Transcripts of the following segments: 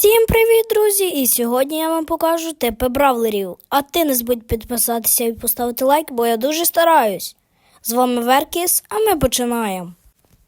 Всім привіт, друзі! І сьогодні я вам покажу типи бравлерів. А ти не забудь підписатися і поставити лайк, бо я дуже стараюсь. З вами Веркіс, а ми починаємо.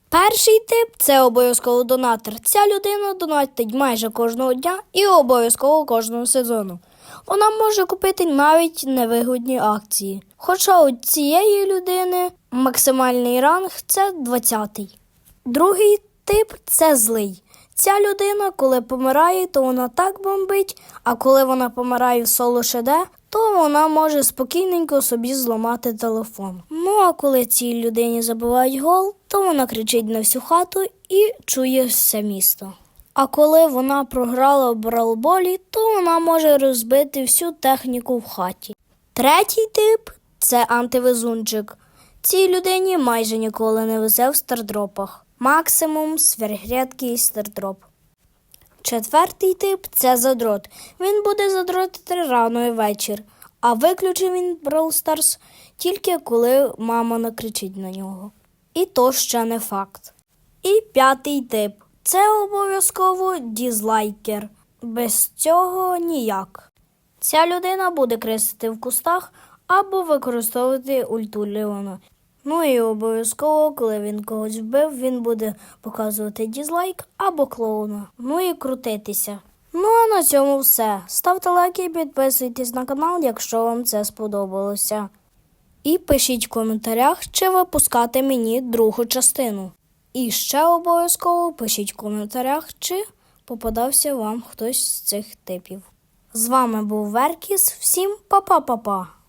Перший тип це обов'язково донатор. Ця людина донатить майже кожного дня і обов'язково кожного сезону. Вона може купити навіть невигодні акції. Хоча у цієї людини максимальний ранг це 20-й. Другий тип це злий. Ця людина, коли помирає, то вона так бомбить, а коли вона помирає в соло ШД, то вона може спокійненько собі зламати телефон. Ну а коли цій людині забивають гол, то вона кричить на всю хату і чує все місто. А коли вона програла в бралболі, то вона може розбити всю техніку в хаті. Третій тип це антивезунчик. Цій людині майже ніколи не везе в стардропах. Максимум сверхрядкий стардроп. Четвертий тип це задрот. Він буде задротити рано і вечір, а виключить він Brawl Stars тільки коли мама накричить на нього. І то ще не факт. І п'ятий тип це обов'язково дізлайкер. Без цього ніяк. Ця людина буде кресити в кустах або використовувати ульту Леона. Ну і обов'язково, коли він когось вбив, він буде показувати дізлайк або клоуна. Ну і крутитися. Ну а на цьому все. Ставте лайки і підписуйтесь на канал, якщо вам це сподобалося. І пишіть в коментарях, чи випускати мені другу частину. І ще обов'язково пишіть в коментарях, чи попадався вам хтось з цих типів. З вами був Веркіс. Всім па-па-па-па!